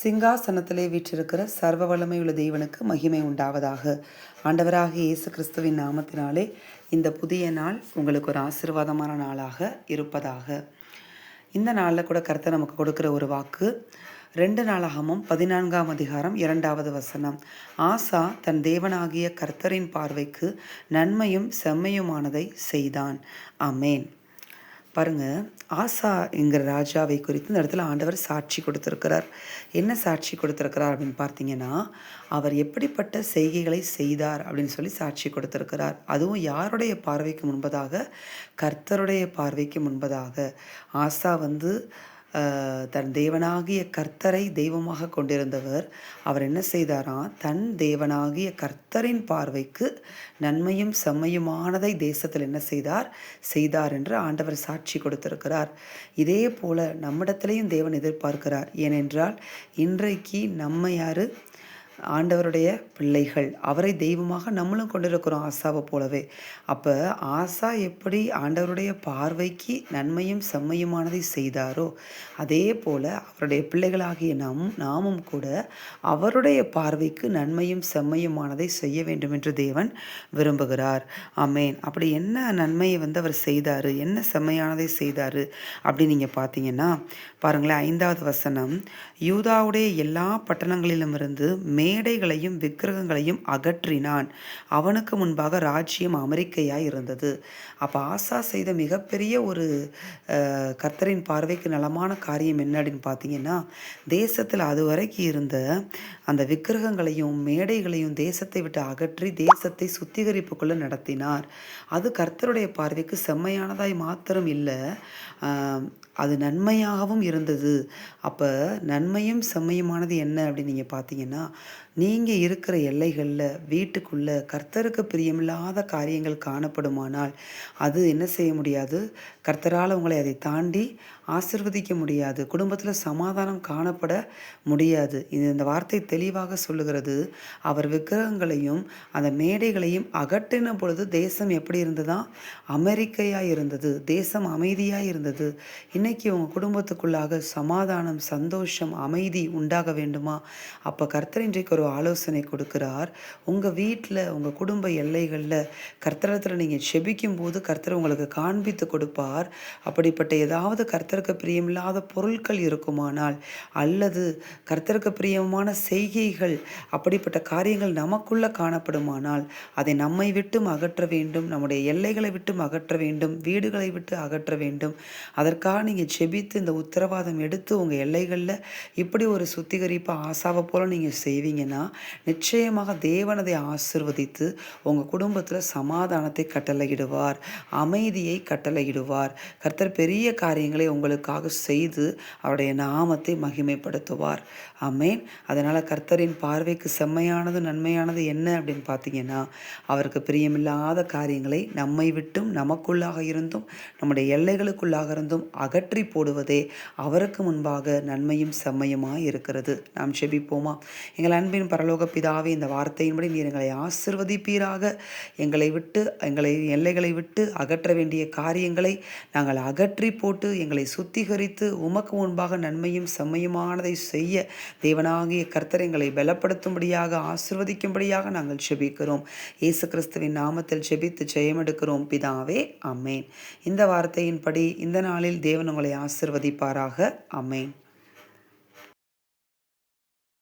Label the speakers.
Speaker 1: சிங்காசனத்திலே வீற்றிருக்கிற சர்வ வல்லமையுள்ள தேவனுக்கு மகிமை உண்டாவதாக. ஆண்டவராக இயேசு கிறிஸ்துவின் நாமத்தினாலே இந்த புதிய நாள் உங்களுக்கு ஒரு ஆசீர்வாதமான நாளாக இருப்பதாக. இந்த நாளில் கூட கருத்தை நமக்கு கொடுக்குற ஒரு வாக்கு ரெண்டு நாளாகமும் பதினான்காம் அதிகாரம் இரண்டாவது வசனம். ஆசா தன் தேவனாகிய கர்த்தரின் பார்வைக்கு நன்மையும் செம்மையுமானதை செய்தான். அமேன் பாருங்கள் ஆசா என்கிற ராஜாவை குறித்து இந்த இடத்துல ஆண்டவர் சாட்சி கொடுத்துருக்கிறார். என்ன சாட்சி கொடுத்துருக்கிறார் அப்படின்னு பார்த்தீங்கன்னா அவர் எப்படிப்பட்ட செய்கைகளை செய்தார் அப்படின்னு சொல்லி சாட்சி கொடுத்துருக்கிறார். அதுவும் யாருடைய பார்வைக்கு முன்பதாக? கர்த்தருடைய பார்வைக்கு முன்பதாக. ஆசா வந்து தன் தேவனாகிய கர்த்தரை தெய்வமாக கொண்டிருந்தவர். அவர் என்ன செய்தாராம் தன் தேவனாகிய கர்த்தரின் பார்வைக்கு நன்மையும் செம்மையுமானதை தேசத்தில் என்ன செய்தார்? செய்தார் என்று ஆண்டவர் சாட்சி கொடுத்திருக்கிறார். இதே போல நம்மிடத்திலையும் தேவன் எதிர்பார்க்கிறார். ஏனென்றால் இன்றைக்கு நம்ம யாரு? ஆண்டவருடைய பிள்ளைகள். அவரை தெய்வமாக நம்மளும் கொண்டிருக்கிறோம் ஆசாவை போலவே. அப்போ ஆசா எப்படி ஆண்டவருடைய பார்வைக்கு நன்மையும் செம்மையுமானதை செய்தாரோ அதே போல் அவருடைய பிள்ளைகளாகிய நாம் நாமும் கூட அவருடைய பார்வைக்கு நன்மையும் செம்மையுமானதை செய்ய வேண்டும் என்று தேவன் விரும்புகிறார். அமேன் அப்படி என்ன நன்மையை வந்து அவர் செய்தார்? என்ன செம்மையானதை செய்தார்? அப்படின்னு நீங்கள் பார்த்தீங்கன்னா பாருங்களேன் ஐந்தாவது வசனம். யூதாவுடைய எல்லா பட்டணங்களிலும் இருந்து மே மேடைகளையும் விக்கிரகங்களையும் அகற்றினான். அவனுக்கு முன்பாக ராஜ்யம் அமெரிக்கையாய் இருந்தது. அப்போ ஆசா செய்த மிகப்பெரிய ஒரு கர்த்தரின் பார்வைக்கு நலமான காரியம் என்ன அப்படின்னு பார்த்தீங்கன்னா தேசத்தில் அதுவரைக்கு இருந்த அந்த விக்கிரகங்களையும் மேடைகளையும் தேசத்தை விட்டு அகற்றி தேசத்தை சுத்திகரிப்புக்குள்ள நடத்தினார். அது கர்த்தருடைய பார்வைக்கு செம்மையானதாய் மாத்திரம் இல்லை ஆஹ், அது நன்மையாகவும் இருந்தது. அப்போ நன்மையும் செம்மையுமானது என்ன அப்படின்னு நீங்கள் பார்த்தீங்கன்னா நீங்கள் இருக்கிற எல்லைகளில் வீட்டுக்குள்ளே கர்த்தருக்கு பிரியமில்லாத காரியங்கள் காணப்படுமானால் அது என்ன செய்ய முடியாது? கர்த்தரால் உங்களை அதை தாண்டி ஆசிர்வதிக்க முடியாது. குடும்பத்தில் சமாதானம் காணப்பட முடியாது. இது இந்த வார்த்தை தெளிவாக சொல்லுகிறது. அவர் விக்கிரகங்களையும் அந்த மேடைகளையும் அகற்றின பொழுது தேசம் எப்படி இருந்ததா? அமெரிக்கையாக இருந்தது. தேசம் அமைதியாக இருந்தது. இன்னைக்கு உங்கள் குடும்பத்துக்குள்ளாக சமாதானம் சந்தோஷம் அமைதி உண்டாக வேண்டுமா? அப்போ கர்த்தர் இன்றைக்கு ஒரு ஆலோசனை கொடுக்கிறார். உங்கள் வீட்டில் உங்கள் குடும்ப எல்லைகளில் கர்த்தரத்தில் நீங்கள் செபிக்கும் போது கர்த்தர் உங்களுக்கு காண்பித்து கொடுப்பார். அப்படிப்பட்ட ஏதாவது கர்த்தருக்கு பிரியமில்லாத பொருட்கள் இருக்குமானால் அல்லது கர்த்தருக்கு பிரியமான செய்கைகள் அப்படிப்பட்ட காரியங்கள் நமக்குள்ளே காணப்படுமானால் அதை நம்மை விட்டும் அகற்ற வேண்டும் நம்முடைய எல்லைகளை விட்டும் அகற்ற வேண்டும் வீடுகளை விட்டு அகற்ற வேண்டும். அதற்காக நீங்கள் செபித்து இந்த உத்தரவாதம் எடுத்து உங்கள் எல்லைகளில் இப்படி ஒரு சுத்திகரிப்பு ஆசாவை போல நீங்கள் செய்வீங்க. செய்வீங்கன்னா நிச்சயமாக தேவன் அதை ஆசிர்வதித்து உங்கள் குடும்பத்தில் சமாதானத்தை கட்டளையிடுவார் அமைதியை கட்டளையிடுவார். கர்த்தர் பெரிய காரியங்களை உங்களுக்காக செய்து அவருடைய நாமத்தை மகிமைப்படுத்துவார். அமேன் அதனால் கர்த்தரின் பார்வைக்கு செம்மையானது நன்மையானது என்ன அப்படின்னு பார்த்தீங்கன்னா அவருக்கு பிரியமில்லாத காரியங்களை நம்மை விட்டும் நமக்குள்ளாக இருந்தும் நம்முடைய எல்லைகளுக்குள்ளாக இருந்தும் அகற்றி போடுவதே அவருக்கு முன்பாக நன்மையும் செம்மையுமாக இருக்கிறது. நாம் செபிப்போமா? எங்கள் அன்பின் பரலோக பிதாவே இந்த வார்த்தையின்படி நீர் எங்களை ஆசிர்வதிப்பீராக. எங்களை விட்டு எங்களை எல்லைகளை விட்டு அகற்ற வேண்டிய காரியங்களை நாங்கள் அகற்றி போட்டு எங்களை சுத்திகரித்து உமக்கு முன்பாக நன்மையும் செம்மையுமானதை செய்ய தேவனாகிய கர்த்தர் எங்களை பலப்படுத்தும்படியாக ஆசிர்வதிக்கும்படியாக நாங்கள் செபிக்கிறோம் இயேசு கிறிஸ்துவின் நாமத்தில் செபித்து ஜெயமெடுக்கிறோம். பிதாவே அம்மேன் இந்த வார்த்தையின்படி இந்த நாளில் தேவன் உங்களை ஆசிர்வதிப்பாராக. அம்மேன்